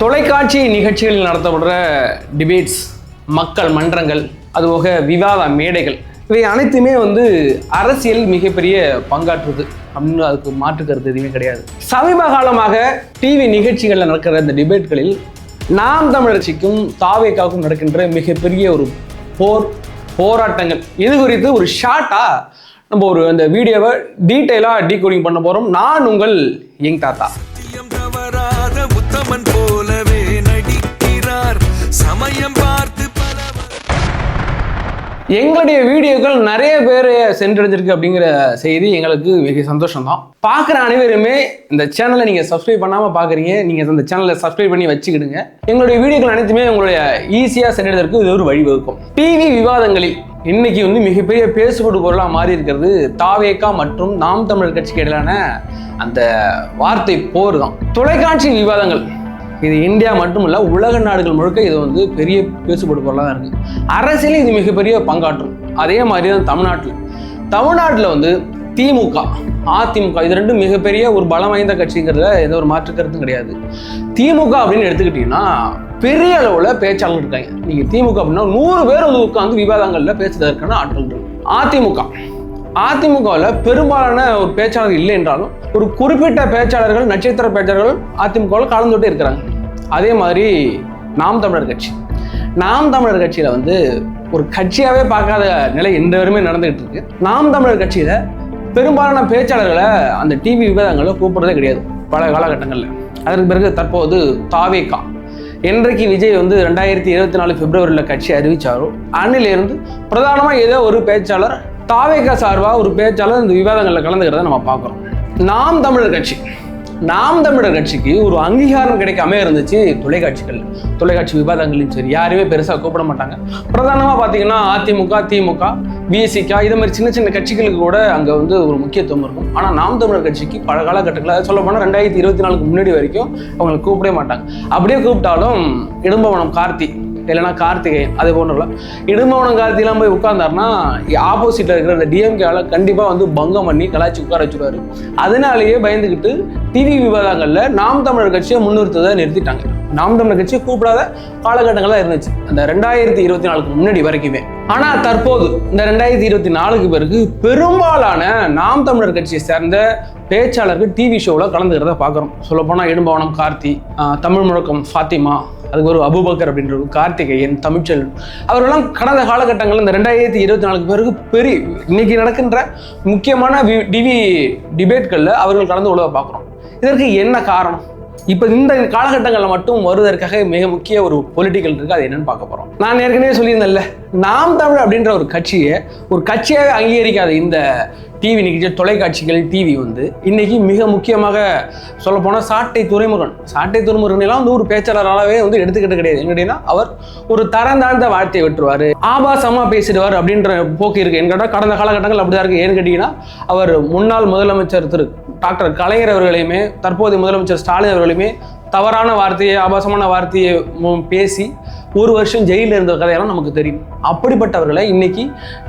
தொலைக்காட்சி நிகழ்ச்சிகளில் நடத்தப்படுற டிபேட்ஸ் மக்கள் மன்றங்கள் அதுபோக விவாத மேடைகள் இவை அனைத்துமே வந்து அரசியல் மிகப்பெரிய பங்காற்றுது அப்படின்னு அதுக்கு மாற்று கருத்து எதுவுமே கிடையாது. சமீப காலமாக டிவி நிகழ்ச்சிகளில் நடக்கிற இந்த டிபேட்களில் நாம் தமிழர்ச்சிக்கும் தாவேக்காவுக்கும் நடக்கின்ற மிகப்பெரிய ஒரு போர் போராட்டங்கள். இது குறித்து ஒரு ஷார்ட்டாக நம்ம ஒரு அந்த வீடியோவை டீட்டெயிலாக டீகோடிங் பண்ண போகிறோம் நான் உங்கள் எங் தாத்தா. எங்களுடைய வீடியோக்கள் நிறைய பேர் சென்றடைஞ்சிருக்கு அப்படிங்கிற செய்தி எங்களுக்கு மிக சந்தோஷம் தான் பார்க்குற அனைவருமே இந்த சேனலை நீங்கள் சப்ஸ்கிரைப் பண்ணாமல் பார்க்குறீங்க. நீங்கள் அந்த சேனலை சப்ஸ்கிரைப் பண்ணி வச்சுக்கிடுங்க. எங்களுடைய வீடியோக்கள் அனைத்துமே உங்களுடைய ஈஸியாக சென்றதற்கு இது ஒரு வழிவகுக்கும். டிவி விவாதங்களில் இன்னைக்கு வந்து மிகப்பெரிய பேசுபடு பொருளாக மாறி இருக்கிறது தாவேக்கா மற்றும் நாம் தமிழர் கட்சிக்கு இடையிலான அந்த வார்த்தை போர் தான் தொலைக்காட்சி விவாதங்கள். இது இந்தியா மட்டும் இல்லை உலக நாடுகள் முழுக்க இது வந்து பெரிய பேசுபடு பொருளாக தான் இருக்கு. அரசியலும் இது மிகப்பெரிய பங்காற்றும். அதே மாதிரி தான் தமிழ்நாட்டில். தமிழ்நாட்டில் வந்து திமுக அதிமுக இது ரெண்டும் மிகப்பெரிய ஒரு பலம் வாய்ந்த கட்சிங்கிறதுல எந்த ஒரு மாற்று கருத்தும் கிடையாது. திமுக அப்படின்னு எடுத்துக்கிட்டீங்கன்னா பெரிய அளவில் பேச்சாளர்கள் இருக்காங்க. நீங்கள் திமுக அப்படின்னா நூறு பேர் வந்து உட்காந்து விவாதங்களில் பேசுறதுக்கான ஆற்றல் இருக்கு. அதிமுக அதிமுகவில் பெரும்பாலான ஒரு பேச்சாளர் இல்லை என்றாலும் ஒரு குறிப்பிட்ட பேச்சாளர்கள் நட்சத்திர பேச்சாளர்கள் அதிமுகவில் கலந்துகிட்டே இருக்கிறாங்க. அதே மாதிரி நாம் தமிழர் கட்சி. நாம் தமிழர் கட்சியில் வந்து ஒரு கட்சியாகவே பார்க்காத நிலை இந்த வரையுமே நடந்துகிட்டு இருக்கு. நாம் தமிழர் கட்சியில் பெரும்பாலான பேச்சாளர்களை அந்த டிவி விவாதங்களில் கூப்பிடுறதே கிடையாது பல காலகட்டங்களில். அதற்கு பிறகு தற்போது தாவேகா. என்றைக்கு விஜய் வந்து ரெண்டாயிரத்தி இருபத்தி நாலு பிப்ரவரியில் கட்சி அறிவிச்சாரோ அன்னிலிருந்து பிரதானமாக ஏதோ ஒரு பேச்சாளர் தாவேகா சார்பாக ஒரு பேச்சாளர் இந்த விவாதங்களில் கலந்துக்கிறத நம்ம பார்க்குறோம். நாம் தமிழர் கட்சி. நாம் தமிழர் கட்சிக்கு ஒரு அங்கீகாரம் கிடைக்காம இருந்துச்சு தொலைக்காட்சிகள். தொலைக்காட்சி விவாதங்களையும் சரி யாருமே பெருசாக கூப்பிட மாட்டாங்க. பிரதானமாக பார்த்தீங்கன்னா அதிமுக திமுக பிஎஸ்சிகா இது மாதிரி சின்ன சின்ன கட்சிகளுக்கு கூட அங்கே வந்து ஒரு முக்கியத்துவம் இருக்கும். ஆனால் நாம் தமிழர் கட்சிக்கு பல காலகட்டங்களில் சொல்ல போனால் ரெண்டாயிரத்தி இருபத்தி நாலுக்கு முன்னாடி வரைக்கும் அவங்களை கூப்பிடவே மாட்டாங்க. அப்படியே கூப்பிட்டாலும் இடும்பவனம் கார்த்தி இல்லைன்னா கார்த்திகேயன் அது போன்றலாம் இடும்பவனம் கார்த்திலாம் போய் உட்கார்ந்தாருன்னா ஆப்போசிட்ல இருக்கிற அந்த டிஎம்கேவில் கண்டிப்பாக வந்து பங்கம் பண்ணி கலாச்சி உட்கார வச்சுருவாரு. அதனாலேயே பயந்துக்கிட்டு டிவி விவாதங்களில் நாம் தமிழர் கட்சியை முன்னிறுத்ததை நிறுத்திட்டாங்க. நாம் தமிழர் கட்சியை கூப்பிடாத காலகட்டங்களாக இருந்துச்சு. அந்த ரெண்டாயிரத்தி இருபத்தி நாலுக்கு முன்னாடி வரைக்குமே. ஆனால் தற்போது இந்த ரெண்டாயிரத்தி இருபத்தி நாலுக்கு பிறகு பெரும்பாலான நாம் தமிழர் கட்சியை சேர்ந்த பேச்சாளர்கள் டிவி ஷோவில் கலந்துக்கிறத பார்க்குறோம். சொல்லப்போனால் இடும்பவனம் கார்த்தி தமிழ் முழக்கம் ஃபாத்திமா அதுக்கு ஒரு அபுபக்கர் அப்படின்ற கார்த்திகேயன் தமிழ்ச்செல்வன் அவரெல்லாம் கடந்த காலகட்டங்களில் இந்த ரெண்டாயிரத்தி இருபத்தி நாலுக்கு பிறகு பெரிய இன்னைக்கு நடக்கின்ற முக்கியமான வி- டிவி டிபேட்களில் அவர்கள் கலந்து கொள்ள பார்க்குறோம். இதற்கு என்ன காரணம்? இப்போ இந்த காலகட்டங்களில் மட்டும் வருவதற்காக மிக முக்கிய ஒரு பொலிட்டிக்கல் இருக்குது அது என்னன்னு பார்க்க போகிறோம் நான் ஏற்கனவே சொல்லியிருந்தேன்ல நாம் தமிழ் அப்படின்ற ஒரு கட்சியை ஒரு கட்சியாக அங்கீகரிக்காத இந்த டிவி நிகழ்ச்சி தொலைக்காட்சிகள் டிவி வந்து இன்னைக்கு மிக முக்கியமாக சொல்லப்போனால் சாட்டை துறைமுகன் சாட்டை துறைமுகன் எல்லாம் வந்து ஒரு பேச்சாளராகவே வந்து எடுத்துக்கிட்டு கிடையாது. எங்கிட்டீங்கன்னா அவர் ஒரு தரம் தாழ்ந்த வார்த்தையை விட்டுருவார். ஆபாசமாக பேசிடுவார் அப்படின்ற போக்கு என் என்கிட்ட கடந்த காலகட்டங்கள் அப்படிதான் இருக்கு. ஏன்னு கேட்டீங்கன்னா அவர் முன்னாள் முதலமைச்சர் திரு டாக்டர் கலைஞர் அவர்களையுமே தற்போதைய முதலமைச்சர் ஸ்டாலின் அவர்களையுமே தவறான வார்த்தையை ஆபாசமான வார்த்தையை பேசி ஒரு வருஷம் ஜெயிலில் இருந்த கதையெல்லாம் நமக்கு தெரியும். அப்படிப்பட்டவர்களை இன்னைக்கு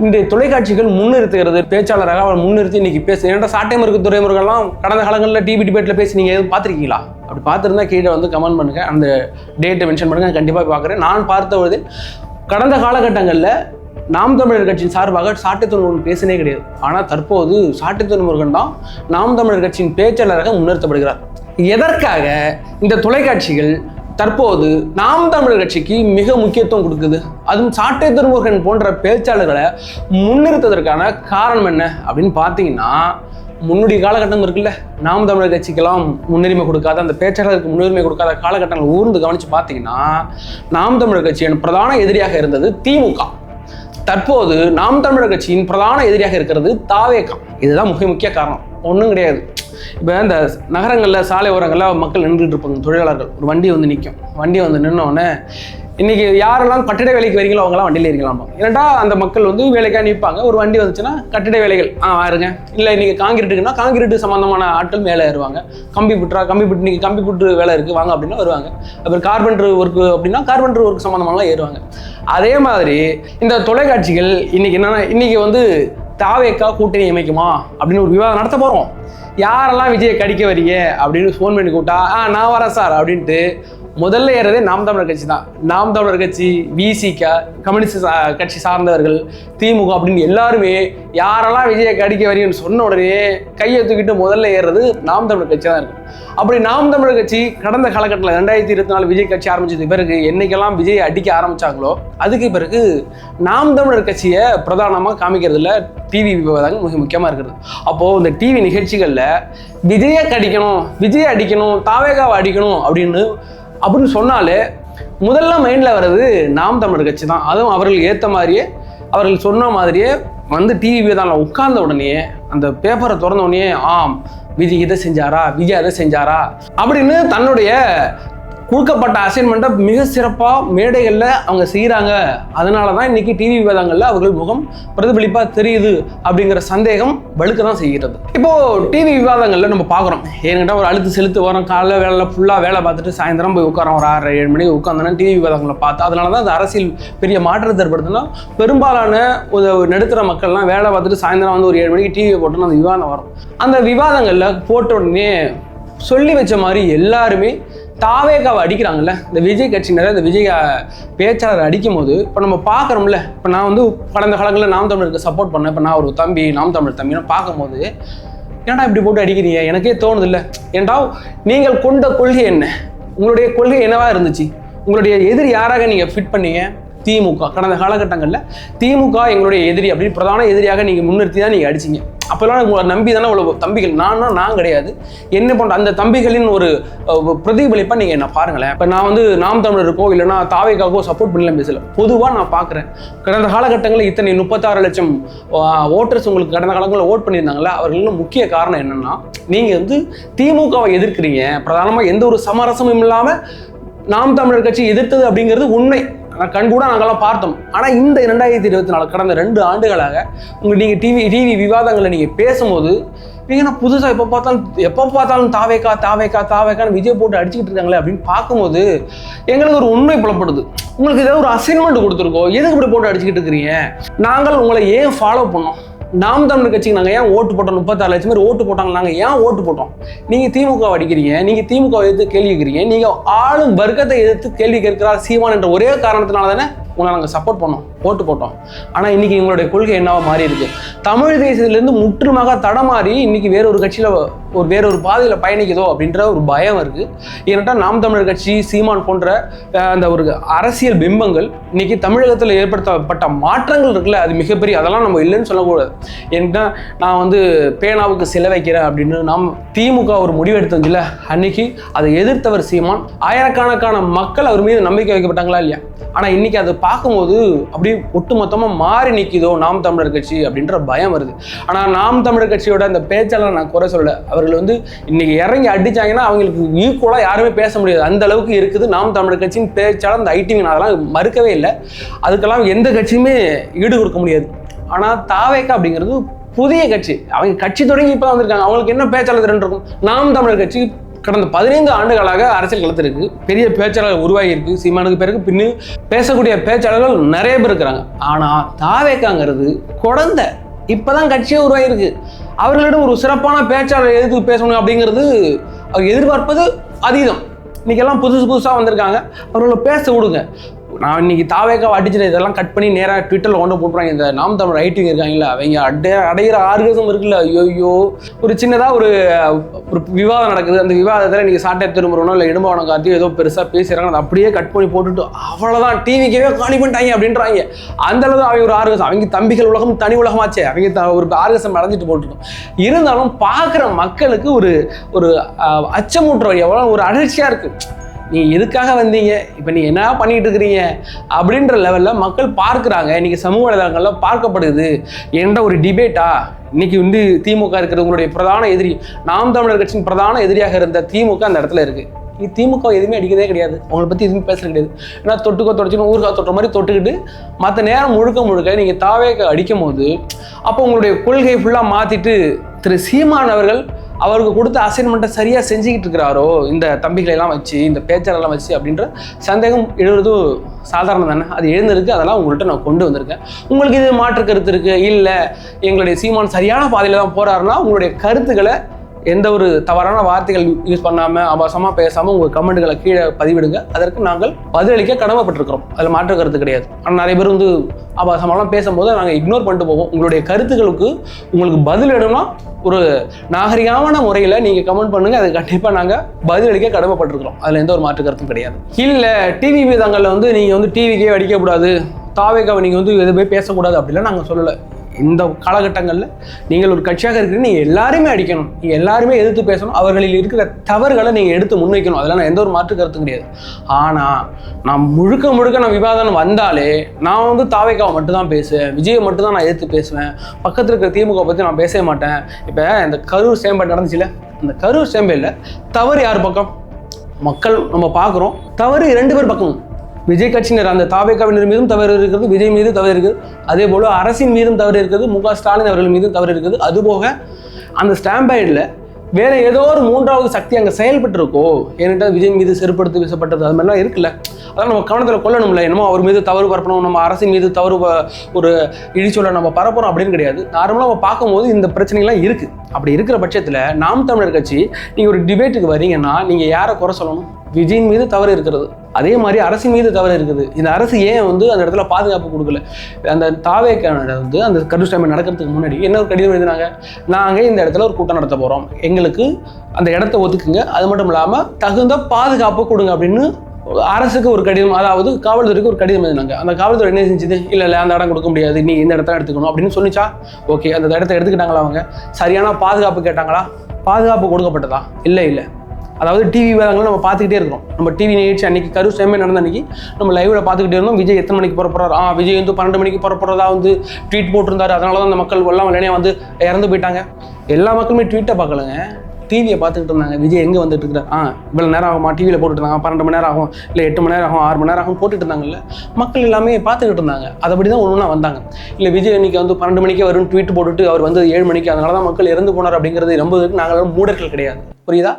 இந்த தொலைக்காட்சிகள் முன்னிறுத்துகிறது. பேச்சாளராக அவர் முன்னிறுத்தி இன்னைக்கு பேசு ஏன்னா சாட்டை மறுக்கு துறைமுருகெல்லாம் கடந்த காலங்களில் டிவி டிபேட்டில் பேசி நீங்கள் எதுவும் பார்த்துருக்கீங்களா? அப்படி பார்த்துருந்தா கீழே வந்து கமெண்ட் பண்ணுங்கள் அந்த டேட்டை மென்ஷன் பண்ணுங்க கண்டிப்பாக பார்க்குறேன். நான் பார்த்தபோது கடந்த காலகட்டங்களில் நாம் தமிழர் கட்சியின் சார்பாக சாட்டை முருகன் பேசினே கிடையாது. ஆனால் தற்போது சாட்டை முருகன் தான் நாம் தமிழர் கட்சியின் பேச்சாளராக முன்னிறுத்தப்படுகிறார். எதற்காக இந்த தொலைக்காட்சிகள் தற்போது நாம் தமிழர் கட்சிக்கு மிக முக்கியத்துவம் கொடுக்குது? அதுவும் சாட்டை துறைமுருகன் போன்ற பேச்சாளர்களை முன்னிறுத்ததற்கான காரணம் என்ன அப்படின்னு பார்த்தீங்கன்னா முன்னுடைய காலகட்டம் இருக்குல்ல. நாம் தமிழர் கட்சிக்கெல்லாம் முன்னுரிமை கொடுக்காத அந்த பேச்சாளருக்கு முன்னுரிமை கொடுக்காத காலகட்டங்கள் ஊர்ந்து கவனிச்சு பார்த்தீங்கன்னா நாம் தமிழர் கட்சியின் பிரதான எதிரியாக இருந்தது திமுக. தற்போது நாம் தமிழர் கட்சியின் பிரதான எதிரியாக இருக்கிறது தாவேகம் இதுதான் மிக முக்கிய காரணம். ஒன்றும் கிடையாது. இப்போ இந்த நகரங்களில் சாலை ஓரங்களில் மக்கள் நின்றுட்டு இருப்பாங்க தொழிலாளர்கள். ஒரு வண்டி வந்து நிற்கும் வண்டி வந்து நின்ன இன்னைக்கு யாரெல்லாம் கட்டிட வேலைக்கு வரீங்களோ அவங்களாம் வண்டியில் இருக்கலாமா ஏன்னா அந்த மக்கள் வந்து வேலைக்காக நிற்பாங்க ஒரு வண்டி வந்துச்சுன்னா கட்டிட வேலைகள். ஆ வாருங்க இல்லை இன்னைக்கு காங்கிரீட்டுக்குன்னா காங்கிரீட்டு சம்மந்தமான ஆட்கள் மேலே ஏறுவாங்க. கம்பி புட்டா கம்பி புட்டு இன்னைக்கு கம்பி புட்டு வேலை இருக்குது வாங்க அப்படின்னா வருவாங்க. அப்புறம் கார்பெண்டர் ஒர்க்கு அப்படின்னா கார்பெண்டர் ஒர்க் சம்மந்தமாலாம் ஏறுவாங்க. அதே மாதிரி இந்த தொலைக்காட்சிகள் இன்னைக்கு என்னன்னா இன்னைக்கு வந்து தாவேக்கா கூட்டணி அமைக்குமா? அப்படின்னு ஒரு விவாதம் நடத்த போகிறோம் யாரெல்லாம் விஜயை கடிக்க வரீங்க அப்படின்னு ஃபோன் பண்ணி கூப்பிட்டா ஆ நான் வரேன் சார் அப்படின்ட்டு முதல்ல ஏறதே நாம் தமிழர் கட்சி தான். நாம் தமிழர் கட்சி விசிகா கம்யூனிஸ்ட் கட்சி சார்ந்தவர்கள் திமுக அப்படின்னு எல்லாருமே யாரெல்லாம் விஜயை கடிக்க வரீங்கன்னு சொன்ன உடனே கையை தூக்கிட்டு முதல்ல ஏறுறது நாம் தமிழர் கட்சி தான் இருக்கும் அப்படி நாம் தமிழர் கட்சி கடந்த காலகட்டத்தில் ரெண்டாயிரத்தி இருபத்தி நாலு விஜய் கட்சி ஆரம்பிச்சது பிறகு என்னைக்கெல்லாம் விஜய் அடிக்க ஆரம்பிச்சாங்களோ அதுக்கு பிறகு நாம் தமிழர் கட்சியை பிரதானமாக காமிக்கிறதுல டிவி விவாதங்கள் மிக முக்கியமாக இருக்கிறது அப்போது இந்த டிவி நிகழ்ச்சிகளில் விஜய கடிக்கணும் விஜய் அடிக்கணும் தாவேகாவை அடிக்கணும் அப்படின்னு அப்படின்னு சொன்னாலே முதல்ல மைண்டில் வர்றது நாம் தமிழர் கட்சி தான் அதுவும் அவர்கள் ஏற்ற மாதிரியே அவர்கள் சொன்ன மாதிரியே வந்து டிவி தான் உட்கார்ந்த உடனே அந்த பேப்பரை திறந்த உடனே ஆம் விஜய் இதை செஞ்சாரா விஜய் அதை செஞ்சாரா அப்படின்னு தன்னுடைய கொடுக்கப்பட்ட அசைன்மெண்ட்டை மிக சிறப்பாக மேடைகளில் அவங்க செய்கிறாங்க அதனால தான் இன்னைக்கு டிவி விவாதங்களில் அவர்கள் முகம் பிரதிபலிப்பாக தெரியுது அப்படிங்கிற சந்தேகம் வலுக்க தான் செய்கிறது. இப்போ டிவி விவாதங்களில் நம்ம பார்க்குறோம். ஏன்கிட்ட ஒரு அழுத்து செலுத்து வரோம். காலைல வேலை ஃபுல்லாக வேலை பார்த்துட்டு சாயந்தரம் போய் உட்காரோம் ஒரு ஆறரை ஏழு மணிக்கு உட்காந்தோன்னா டிவி விவாதங்களை பார்த்து அதனால தான் அந்த அரசியல் பெரிய மாற்றத்தை ஏற்படுத்தினா பெரும்பாலான ஒரு நடுத்தர மக்கள்லாம் வேலை பார்த்துட்டு சாயந்தரம் வந்து ஒரு ஏழு மணிக்கு டிவியை போட்டோன்னா அந்த விவாதம் வரும். அந்த விவாதங்களில் போட்ட உடனே சொல்லி வச்ச மாதிரி எல்லாருமே தாவேகாவை அடிக்கிறாங்கல்ல இந்த விஜய் கட்சியினர் இந்த விஜய் பேச்சாளர் அடிக்கும் போது இப்போ நம்ம பார்க்குறோம்ல இப்போ நான் வந்து கடந்த காலங்களில் நாம் தமிழருக்கு சப்போர்ட் பண்ணேன். இப்போ நான் ஒரு தம்பி நாம் தமிழ் தம்பின்னு பார்க்கும்போது ஏன்டா இப்படி போட்டு அடிக்கிறீங்க? எனக்கே தோணுது இல்லை ஏன்டா நீங்கள் கொண்ட கொள்கை என்ன? உங்களுடைய கொள்கை என்னவா இருந்துச்சு? உங்களுடைய எதிரி யாராக நீங்கள் ஃபிட் பண்ணீங்க? திமுக. கடந்த காலகட்டங்களில் திமுக எங்களுடைய எதிரி அப்படின்னு பிரதான எதிரியாக நீங்கள் முன்னிறுத்தி தான் நீங்கள் அடிச்சிங்க. அப்போல்லாம் உங்களை நம்பி தானே இவ்வளோ தம்பிகள்? நான்னா நான் கிடையாது. என்ன பண்ணுற அந்த தம்பிகளின் ஒரு பிரதிபலிப்பாக நீங்கள் என்ன பாருங்களேன். இப்போ நான் வந்து நாம் தமிழருக்கோ இல்லைனா தாவைக்காகவோ சப்போர்ட் பண்ணலாம் பேசல. பொதுவாக நான் பார்க்குறேன் கடந்த காலகட்டங்களில் இத்தனை முப்பத்தாறு லட்சம் ஓட்டர்ஸ் உங்களுக்கு கடந்த காலங்களில் ஓட் பண்ணியிருந்தாங்களே அவர்களும் முக்கிய காரணம் என்னென்னா நீங்கள் வந்து திமுகவை எதிர்க்கிறீங்க. பிரதானமாக எந்த ஒரு சமரசமும் இல்லாமல் நாம் தமிழர் கட்சி எதிர்த்தது அப்படிங்கிறது உண்மை. கண் கூட நாங்கள்லாம் பார்த்தோம். ஆனால் இந்த ரெண்டாயிரத்தி இருபத்தி நாலு கடந்த ரெண்டு ஆண்டுகளாக உங்கள் நீங்கள் டிவி டிவி விவாதங்களை நீங்கள் பேசும்போது நீங்கள் புதுசாக எப்போ பார்த்தாலும் எப்போ பார்த்தாலும் தாவேக்கா தாவேக்கா தாவேக்கான்னு விஜய் போட்டு அடிச்சுக்கிட்டு இருக்காங்களே அப்படின்னு பார்க்கும்போது எங்களுக்கு ஒரு உண்மை புலப்படுது. உங்களுக்கு ஏதாவது ஒரு அசைன்மெண்ட் கொடுத்துருக்கோம். எதுக்கு இப்படி போட்டு அடிச்சுக்கிட்டு இருக்கிறீங்க? நாங்கள் உங்களை ஏன் ஃபாலோ பண்ணோம்? நாம் தமிழ் கட்சிக்கு நாங்கள் ஏன் ஓட்டு போட்டோம் முப்பத்தாறு லட்சம் பேர் ஓட்டு போட்டாங்க நாங்கள் ஏன் ஓட்டு போட்டோம்? நீங்கள் திமுக அடிக்கிறீங்க நீங்கள் திமுக எதிர்த்து கேள்வி கேட்குறீங்க நீங்கள் ஆளும் வர்க்கத்தை எதிர்த்து கேள்வி கேட்கிறார் சீமான் என்ற ஒரே காரணத்தினால தானே உங்களை நாங்கள் சப்போர்ட் பண்ணோம் ஓட்டு போட்டோம். ஆனால் இன்னைக்கு எங்களுடைய கொள்கை என்னவா மாறி இருக்கு தமிழ் தேசியத்துலேருந்து முற்றுமாக தடமாறி இன்னைக்கு வேற ஒரு கட்சியில் ஒரு வேற ஒரு பாதையில் பயணிக்குதோ அப்படின்ற ஒரு பயம் இருக்கு. ஏன்னா நாம் தமிழர் கட்சி சீமான் போன்ற அந்த ஒரு அரசியல் பிம்பங்கள் இன்னைக்கு தமிழகத்தில் ஏற்படுத்தப்பட்ட மாற்றங்கள் இருக்குல்ல அது மிகப்பெரிய அதெல்லாம் நம்ம இல்லைன்னு சொல்லக்கூடாது. ஏன்னா நான் வந்து பேனாவுக்கு சிலை வைக்கிறேன் அப்படின்னு நாம் திமுக ஒரு முடிவு எடுத்ததுல அன்னைக்கு அதை எதிர்த்தவர் சீமான். ஆயிரக்கணக்கான மக்கள் அவர் மீது நம்பிக்கை வைக்கப்பட்டாங்களா இல்லையா? ஆனால் இன்னைக்கு அதை பார்க்கும்போது அப்படியே ஒட்டுமொத்தமாக மாறி நிற்கிதோ நாம் தமிழர் கட்சி அப்படின்ற பயம் வருது. ஆனால் நாம் தமிழர் கட்சியோட அந்த பேச்சாளர் நான் குறை சொல்லல. அவர்கள் வந்து இன்னைக்கு இறங்கி அடிச்சாங்கன்னா அவங்களுக்கு ஈக்குவலாக யாருமே பேச முடியாது. அந்த அளவுக்கு இருக்குது. நாம் தமிழர் கட்சியின் பேச்சாளர் அந்த ஐடிவி அதெல்லாம் மறுக்கவே இல்லை. அதுக்கெல்லாம் எந்த கட்சியுமே ஈடு கொடுக்க முடியாது. ஆனால் தாவேக்கா அப்படிங்கிறது புதிய கட்சி. அவங்க கட்சி தொடங்கி இப்போ வந்திருக்காங்க. அவங்களுக்கு என்ன பேச்சாளர் திறன் இருக்கும்? நாம் தமிழர் கட்சி கடந்த பதினைந்து ஆண்டுகளாக அரசியல் களத்திற்கு பெரிய பேச்சாளர் உருவாகி இருக்கு சீமானுக்கு பிறகு பின்னு பேசக்கூடிய பேச்சாளர்கள் நிறைய பேர் இருக்கிறாங்க. ஆனா தாவேக்காங்கிறது குழந்தை இப்போதான் கட்சியே உருவாகிருக்கு அவர்களிடம் ஒரு சிறப்பான பேச்சாளர் எதுக்கு பேசணும் அப்படிங்கிறது அவர் எதிர்பார்ப்பது அதீதம். இன்னைக்கெல்லாம் புதுசு புதுசாக வந்திருக்காங்க. அவர்களை பேச விடுங்க. நான் இன்னைக்கு தாவேக்கா அடிச்சுட்டு இதெல்லாம் கட் பண்ணி நேராக ட்விட்டரில் கொண்டு போட்டுறாங்க இந்த நாம் தமிழ் ரைட்டிங் இருக்காங்களா அவங்க அடைய அடையிற ஆர்கசம் இருக்குல்ல. ஐயோ ஒரு சின்னதாக ஒரு ஒரு விவாதம் நடக்குது. அந்த விவாதத்தில் நீங்கள் சாட்டை திரும்புறனோ இல்லை இடும்பவனம் காட்டி ஏதோ பெருசாக பேசுகிறாங்க அதை அப்படியே கட் பண்ணி போட்டுட்டு அவ்வளோதான் டிவிக்கவே காலி பண்ணிட்டாங்க அப்படின்றாங்க. அந்த அளவு அவங்க ஒரு ஆர்கசம். அவங்க தம்பிகள் உலகம் தனி உலகமாச்சே. அவங்க ஒரு ஆர்கசம் அடைஞ்சிட்டு போட்டுருக்கோம் இருந்தாலும் பார்க்குற மக்களுக்கு ஒரு ஒரு அச்சமூட்டுற எவ்வளோ ஒரு அழற்சியாக இருக்குது நீ எதுக்காக வந்தீங்க? இப்போ நீ என்ன பண்ணிட்டு இருக்கிறீங்க அப்படின்ற லெவலில் மக்கள் பார்க்குறாங்க. இன்றைக்கி சமூக வலைதளங்களில் பார்க்கப்படுது. என்ற ஒரு டிபேட்டா இன்னைக்கு வந்து திமுக இருக்கிறவங்களுடைய பிரதான எதிரி நாம் தமிழர் கட்சியின் பிரதான எதிரியாக இருந்த திமுக அந்த இடத்துல இருக்கு. நீ திமுக எதுவுமே அடிக்கிறதே கிடையாது. அவங்களை பற்றி எதுவுமே பேசுறது கிடையாது. ஏன்னா தொட்டுக்கோ தொடச்சுன்னு ஊருக்கா தொட்டுற மாதிரி தொட்டுக்கிட்டு மற்ற நேரம் முழுக்க முழுக்க நீங்கள் தாவே அடிக்கும் போது அப்போ உங்களுடைய கொள்கையை ஃபுல்லாக மாற்றிட்டு திரு சீமான் அவர்கள் அவருக்கு கொடுத்த அசைன்மெண்ட்டை சரியாக செஞ்சுக்கிட்டு இருக்கிறாரோ இந்த தம்பிகளை எல்லாம் வச்சு இந்த பேச்சாளர்லாம் வச்சு அப்படின்ற சந்தேகம் எழுறது சாதாரணம் தானே அது எழுந்திருக்கு அதெல்லாம் உங்கள்கிட்ட நான் கொண்டு வந்திருக்கேன். உங்களுக்கு இது மாற்று கருத்து இருக்குது இல்லை எங்களுடைய சீமான் சரியான பாதையில் தான் போகிறாருன்னா உங்களுடைய கருத்துக்களை எந்த ஒரு தவறான வார்த்தைகள் யூஸ் பண்ணாமல் ஆபாசமாக பேசாமல் உங்கள் கமெண்ட்களை கீழே பதிவிடுங்க. அதற்கு நாங்கள் பதிலளிக்க கடமைப்பட்டிருக்கிறோம். அதில் மாற்று கருத்து கிடையாது. ஆனால் நிறைய பேர் வந்து அபாசமாலாம் பேசும்போது நாங்கள் இக்னோர் பண்ணிட்டு போவோம். உங்களுடைய கருத்துக்களுக்கு உங்களுக்கு பதில் வேணும்னா ஒரு நாகரிகமான முறையில் நீங்கள் கமெண்ட் பண்ணுங்கள் அது கண்டிப்பாக நாங்கள் பதிலளிக்க கடமைப்பட்டிருக்கிறோம். அதில் எந்த ஒரு மாற்று கருத்தும் கிடையாது. இல்லை டிவி விதங்களில் வந்து நீங்கள் வந்து டிவிக்கே அடிக்கக்கூடாது. தாவேக்காவை நீங்கள் வந்து எதுவுமே பேசக்கூடாது அப்படிலாம் நாங்கள் சொல்லலை. இந்த காலகட்டங்களில் நீங்கள் ஒரு கட்சியாக இருக்கிறீங்க நீங்கள் எல்லாருமே அடிக்கணும். நீங்கள் எல்லாருமே எதிர்த்து பேசணும். அவர்களில் இருக்கிற தவறுகளை நீங்கள் எடுத்து முன்வைக்கணும். அதெல்லாம் நான் எந்த ஒரு மாற்று கருத்தும் கிடையாது. ஆனால் நான் முழுக்க முழுக்க நான் விவாதம் வந்தாலே நான் வந்து தாவைக்காவை மட்டும்தான் பேசுவேன். விஜயை மட்டும்தான் நான் எதிர்த்து பேசுவேன். பக்கத்தில் இருக்கிற திமுக பற்றி நான் பேசவே மாட்டேன். இப்போ இந்த கரூர் சேம்பேடு நடந்துச்சுல? இந்த கரூர் சேம்பேடில் தவறு யார் பக்கம்? மக்கள் நம்ம பார்க்குறோம். தவறு ரெண்டு பேர் பக்கம் விஜய் கட்சியினர் அந்த தாவேக்காவினர் மீதும் தவறு இருக்கிறது விஜய் மீது தவறு இருக்குது. அதே போல அரசின் மீதும் தவறு இருக்குது மு ஸ்டாலின் அவர்கள் மீதும் தவறு இருக்குது. அதுபோக அந்த ஸ்டாம்பைடில் வேற ஏதோ ஒரு மூன்றாவது சக்தி அங்கே செயல்பட்டு இருக்கோ விஜய் மீது செருப்படுத்தி வீசப்பட்டது அது மாதிரிலாம் இருக்குல்ல. அதெல்லாம் நம்ம கவனத்தில் கொள்ளணும்ல என்னமோ அவர் மீது தவறு பரப்பணும் நம்ம அரசின் மீது தவறு ஒரு இடிச்சொல்ல நம்ம பரப்புறோம் அப்படின்னு கிடையாது. நார்மலாக நம்ம பார்க்கும்போது இந்த பிரச்சனைகள்லாம் இருக்குது அப்படி இருக்கிற பட்சத்தில் நாம் தமிழர் கட்சி நீங்கள் ஒரு டிபேட்டுக்கு வரீங்கன்னா நீங்கள் யாரை குறை சொல்லணும்? விஜயின் மீது தவறு இருக்கிறது. அதே மாதிரி அரசின் மீது தவறு இருக்குது. இந்த அரசு ஏன் வந்து அந்த இடத்துல பாதுகாப்பு கொடுக்கல? அந்த தாவேக்கான வந்து அந்த கருஷ்டாமை நடக்கிறதுக்கு முன்னாடி என்ன ஒரு கடிதம் எழுதினாங்க? நாங்கள் இந்த இடத்துல ஒரு கூட்டம் நடத்த போகிறோம் எங்களுக்கு அந்த இடத்த ஒதுக்குங்க. அது மட்டும் இல்லாமல் தகுந்த பாதுகாப்பு கொடுங்க அப்படின்னு அரசுக்கு ஒரு கடிதம் அதாவது காவல்துறைக்கு ஒரு கடிதம் எழுதினாங்க. அந்த காவல்துறை என்ன செஞ்சது? இல்லை இல்லை அந்த இடம் கொடுக்க முடியாது. நீ இந்த இடத்த எடுத்துக்கணும் அப்படின்னு சொன்னிச்சா ஓகே அந்த இடத்த எடுத்துக்கிட்டாங்களா அவங்க? சரியான பாதுகாப்பு கேட்டாங்களா? பாதுகாப்பு கொடுக்கப்பட்டதா? இல்லை இல்லை. அதாவது டிவி வேளாங்களை நம்ம பார்த்துக்கிட்டே இருக்கோம் நம்ம டிவி நிகழ்ச்சி அன்னைக்கு கரு சேமே நடந்த அன்னைக்கு நம்ம லைவ்ல பார்த்துக்கிட்டே இருந்தோம். விஜய் எத்தனை மணிக்கு புறப்படுறாரு? ஆ விஜய் வந்து பன்னெண்டு மணிக்கு புறப்படுறதா வந்து ட்வீட் போட்டிருந்தாரு. அதனால தான் அந்த மக்கள் எல்லாம் உடனே வந்து இறந்து போயிட்டாங்க. எல்லா மக்களுமே ட்வீட்டை பார்க்கலங்க. டிவியை பார்த்துக்கிட்டு இருந்தாங்க. விஜய் எங்கே வந்துட்டு இருக்கிறார்? ஆ இவ்வளோ நேரம் ஆகுமா? டிவியில் போட்டுட்டு இருந்தாங்க. பன்னெண்டு மணி நேரம் ஆகும். இல்லை எட்டு மணி நேரம் ஆகும் ஆறு மணி நேரம் ஆகும் போட்டுட்டு இருந்தாங்கல்ல. மக்கள் எல்லாமே பார்த்துக்கிட்டு இருந்தாங்க. அதுபடி தான் ஒன்று வந்தாங்க. இல்லை விஜய் இன்னைக்கு வந்து பன்னெண்டு மணிக்கே வரும்னு ட்வீட் போட்டுட்டு அவர் வந்து ஏழு மணிக்கு அதனால தான் மக்கள் இறந்து போனார் அப்படிங்கிறது ரொம்ப நாங்கள் மூடர்கள் கிடையாது. புரியுதா?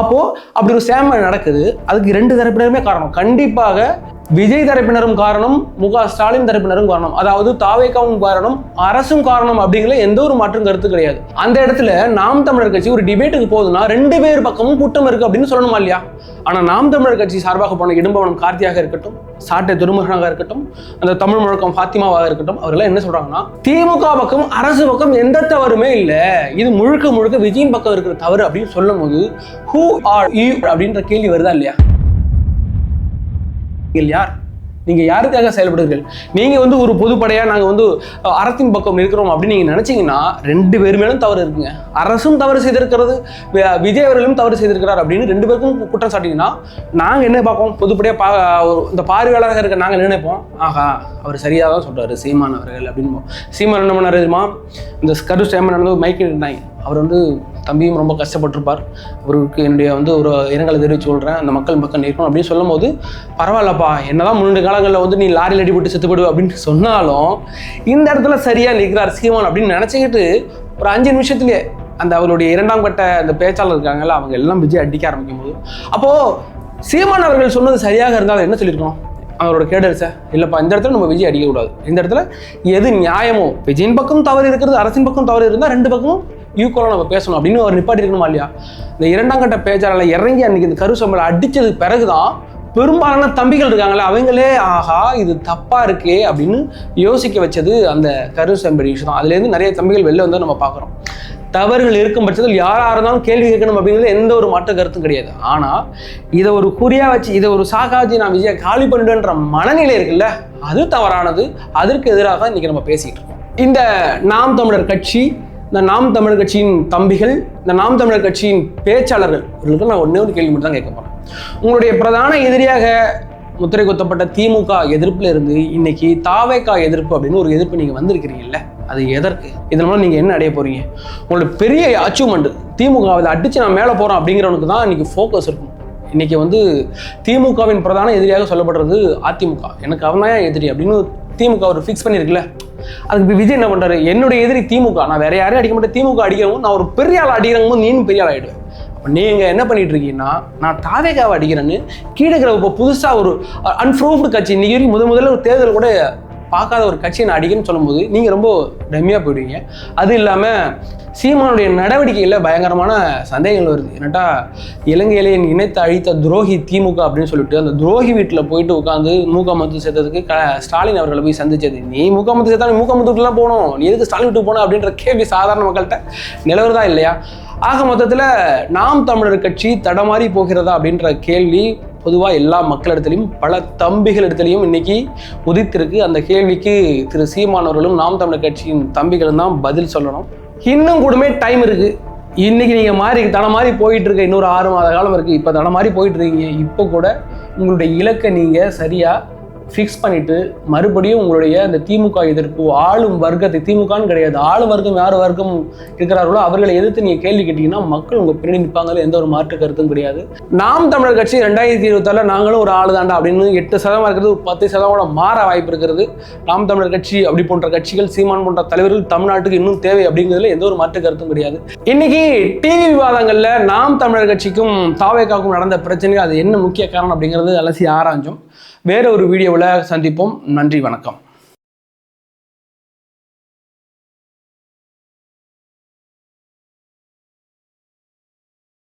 அப்போது அப்படி ஒரு சேமல் நடக்குது அதுக்கு ரெண்டு தரப்பினருமே காரணம். கண்டிப்பாக விஜய் தரப்பினரும் காரணம் மு க ஸ்டாலின் தரப்பினரும் காரணம். அதாவது தாவேக்காவும் காரணம் அரசும் காரணம் அப்படிங்கிற எந்த ஒரு மாற்றும் கருத்து கிடையாது. அந்த இடத்துல நாம் தமிழர் கட்சி ஒரு டிபேட்டுக்கு போகுதுன்னா ரெண்டு பேர் பக்கமும் கூட்டம் இருக்கு அப்படின்னு சொல்லணுமா இல்லையா? ஆனா நாம் தமிழர் கட்சி சார்பாக போன இடும்பவனம் கார்த்தியாக இருக்கட்டும் சாட்டை துருமுகனாக இருக்கட்டும் அந்த தமிழ் முழக்கம் ஃபாத்திமாவாக இருக்கட்டும் அவரெல்லாம் என்ன சொல்றாங்கன்னா திமுக பக்கம் அரசு பக்கம் எந்த தவறுமே இல்லை. இது முழுக்க முழுக்க விஜயின் பக்கம் இருக்கிற தவறு அப்படின்னு சொல்லும் போது ஹூ ஆர் யூ அப்படின்ற கேள்வி வருதா இல்லையா? நீங்கள் யார்? நீங்கள் யாருக்காக செயல்படுகிறீர்கள்? நீங்கள் வந்து ஒரு பொதுப்படையாக நாங்கள் வந்து அறத்தின் அரசின் பக்கம் இருக்கிறோம் அப்படின்னு நீங்கள் நினச்சிங்கன்னா ரெண்டு பேர் மேலும் தவறு இருக்குங்க. அரசும் தவறு செய்திருக்கிறது விஜய் அவர்களும் தவறு செய்திருக்கிறார் அப்படின்னு ரெண்டு பேருக்கும் குற்றம் சாட்டிங்கன்னா நாங்கள் என்ன பார்ப்போம்? பொதுப்படையாக பா ஒரு- இந்த பார்வையாளராக இருக்க நாங்கள் நினைப்போம். ஆஹா அவர் சரியாக தான் சொல்கிறாரு சீமான் அவர்கள் அப்படின்னு. சீமான் என்ன பண்ணார் தெரியுமா? இந்த கரு ஸ்டேமன் நடந்து மைக்கு இருந்தாங்க அவர் வந்து தம்பியும் ரொம்ப கஷ்டப்பட்டிருப்பார். அவருக்கு என்னுடைய வந்து ஒரு இரங்கலை தெரிவித்து சொல்கிறேன் அந்த மக்கள் பக்கம் நிற்கணும் அப்படின்னு சொல்லும் போது பரவாயில்லப்பா என்னதான் முன்னெண்டு காலங்களில் வந்து நீ லாரியில் அடிபட்டு செத்து அப்படின்னு சொன்னாலும் இந்த இடத்துல சரியாக நிற்கிறார் சீமான் அப்படின்னு நினச்சிக்கிட்டு ஒரு அஞ்சு நிமிஷத்துலேயே அந்த அவருடைய இரண்டாம் கட்ட அந்த பேச்சாளர் இருக்காங்கல்ல அவங்க எல்லாம் விஜய் அடிக்க ஆரம்பிக்கும் போது அப்போது சீமான் அவர்கள் சொன்னது சரியாக இருந்தால் என்ன சொல்லியிருக்கணும் அவரோட கேடல் சார் இல்லைப்பா இந்த இடத்துல நம்ம விஜய் அடிக்கக்கூடாது இந்த இடத்துல எது நியாயமோ விஜயின் பக்கம் தவறு இருக்கிறது அரசின் பக்கம் தவறு இருந்தால் ரெண்டு பக்கமும் ஈக்குவலாக நம்ம பேசணும் அப்படின்னு அவர் நிப்பாட்டி இருக்கணுமா இல்லையா? இந்த இரண்டாம் கட்ட பேச்சாளர் இறங்கி அன்னைக்கு இந்த கருசம்பளை அடிச்சதுக்கு பிறகுதான் பெரும்பாலான தம்பிகள் இருக்காங்களே அவங்களே ஆஹா இது தப்பா இருக்கே அப்படின்னு யோசிக்க வச்சது அந்த கருசம்பளி விஷயம் தான். அதுலேருந்து நிறைய தம்பிகள் வெளில வந்து நம்ம பார்க்குறோம். தவறுகள் இருக்கும் பட்சத்தில் யாராக இருந்தாலும் கேள்வி கேட்கணும் அப்படிங்கிறது எந்த ஒரு மாற்று கருத்தும் கிடையாது. ஆனால் இதை ஒரு குறியா வச்சு இதை ஒரு சாகாஜி நான் விஜயை காலி பண்ணிடுன்ற மனநிலை இருக்குல்ல அது தவறானது. அதற்கு எதிராக இன்னைக்கு நம்ம பேசிகிட்டு இருக்கோம். இந்த நாம் தமிழர் கட்சி இந்த நாம் தமிழர் கட்சியின் தம்பிகள் இந்த நாம் தமிழர் கட்சியின் பேச்சாளர்கள் இவர்களுக்கு நான் ஒன்றே ஒரு கேள்வி மட்டும் தான் கேட்க போகிறேன் உங்களுடைய பிரதான எதிரியாக முத்திரை குத்தப்பட்ட திமுக எதிர்ப்பில் இருந்து இன்னைக்கு தாவேக்கா எதிர்ப்பு அப்படின்னு ஒரு எதிர்ப்பு நீங்கள் வந்திருக்கிறீங்கல்ல அது எதற்கு? இதன் மூலம் நீங்கள் என்ன அடைய போகிறீங்க உங்களோட பெரிய அச்சீவ்மெண்ட் திமுக அதை அடித்து நான் மேலே போகிறோம் அப்படிங்கிறவனுக்கு தான் இன்றைக்கி ஃபோக்கஸ் இருக்கும். இன்றைக்கி வந்து திமுகவின் பிரதான எதிரியாக சொல்லப்படுறது அதிமுக. எனக்கு அவன் தான் எதிரி அப்படின்னு திமுக ஒரு ஃபிக்ஸ் பண்ணியிருக்குல்ல அதுக்கு விஜய் என்ன பண்ணுறாரு என்னுடைய எதிரி திமுக. நான் வேற யாரையும் அடிக்க மாட்டேன். திமுக அடிக்கிறவங்க நான் ஒரு பெரிய ஆள் அடிக்கிறவங்க நீனும் பெரிய ஆள் ஆகிடுவேன் அப்போ நீங்கள் என்ன பண்ணிட்டு இருக்கீங்கன்னா நான் தாவேகாவை அடிக்கிறேன்னு கீழே இருக்கிற இப்போ புதுசாக ஒரு அன்ப்ரூவ்டு கட்சி. இன்னைக்கு வரைக்கும் முத முதல்ல ஒரு தேர்தல் கூட பார்க்காத ஒரு கட்சியை நான் அடிக்கணும்னு சொல்லும்போது நீங்கள் ரொம்ப ரம்மியாக போயிடுவீங்க. அது இல்லாமல் சீமானுடைய நடவடிக்கையில் பயங்கரமான சந்தேகங்கள் வருது. என்னட்டா இலங்கையிலே இணைத்து அழித்த துரோகி திமுக அப்படின்னு சொல்லிட்டு அந்த துரோகி வீட்டில் போயிட்டு உட்காந்து மூக்கமத்து சேர்த்ததுக்கு க ஸ்டாலின் அவர்களை போய் சந்திச்சது. நீ மூக்க மத்து சேர்த்தா நீ மூக்கமத்துக்குலாம் போகணும். நீ எதுக்கு ஸ்டாலின் வீட்டுக்கு போன அப்படின்ற கேள்வி சாதாரண மக்கள்கிட்ட நிலவுறதா இல்லையா? ஆக மொத்தத்தில் நாம் தமிழர் கட்சி தடமாறி போகிறதா அப்படின்ற கேள்வி பொதுவாக எல்லா மக்களிடத்திலையும் பல தம்பிகள் இடத்துலையும் இன்னைக்கு உதித்திருக்கு. அந்த கேள்விக்கு திரு சீமானவர்களும் நாம் தமிழர் கட்சியின் தம்பிகளும் தான் பதில் சொல்லணும். இன்னும் கூடமே டைம் இருக்கு. இன்னைக்கு நீங்க மாறி தன மாதிரி போயிட்டு இருக்க இன்னொரு ஆறு மாத காலம் இருக்கு. இப்போ தன மாதிரி போயிட்டு இருக்கீங்க இப்போ கூட உங்களுடைய இலக்கை நீங்க சரியா ஃபிக்ஸ் பண்ணிட்டு மறுபடியும் உங்களுடைய அந்த திமுக எதிர்ப்பு ஆளும் வர்க்கத்தை திமுகன்னு கிடையாது. ஆளும் வர்க்கம் யார் வர்க்கம் இருக்கிறார்களோ அவர்களை எதிர்த்து நீங்கள் கேள்வி கேட்டீங்கன்னா மக்கள் உங்கள் பின்னாடி நிற்பாங்களே எந்த ஒரு மாற்று கருத்தும் கிடையாது. நாம் தமிழர் கட்சி ரெண்டாயிரத்தி இருபத்தாறுல நாங்களும் ஒரு ஆளு தாண்டா அப்படின்னு எட்டு சதவீதம் இருக்கிறது பத்து சதவீதம் கூட மாற வாய்ப்பு இருக்கிறது. நாம் தமிழர் கட்சி அப்படி போன்ற கட்சிகள் சீமான் போன்ற தலைவர்கள் தமிழ்நாட்டுக்கு இன்னும் தேவை அப்படிங்கிறதுல எந்த ஒரு மாற்று கருத்தும் கிடையாது. இன்னைக்கு டிவி விவாதங்களில் நாம் தமிழர் கட்சிக்கும் தாவேக்காவுக்கும் நடந்த பிரச்சனைகள் அது என்ன முக்கிய காரணம் அப்படிங்கிறது அலசி ஆராய்ஞ்சோம். வேற ஒரு வீடியோவில் சந்திப்போம். நன்றி வணக்கம்.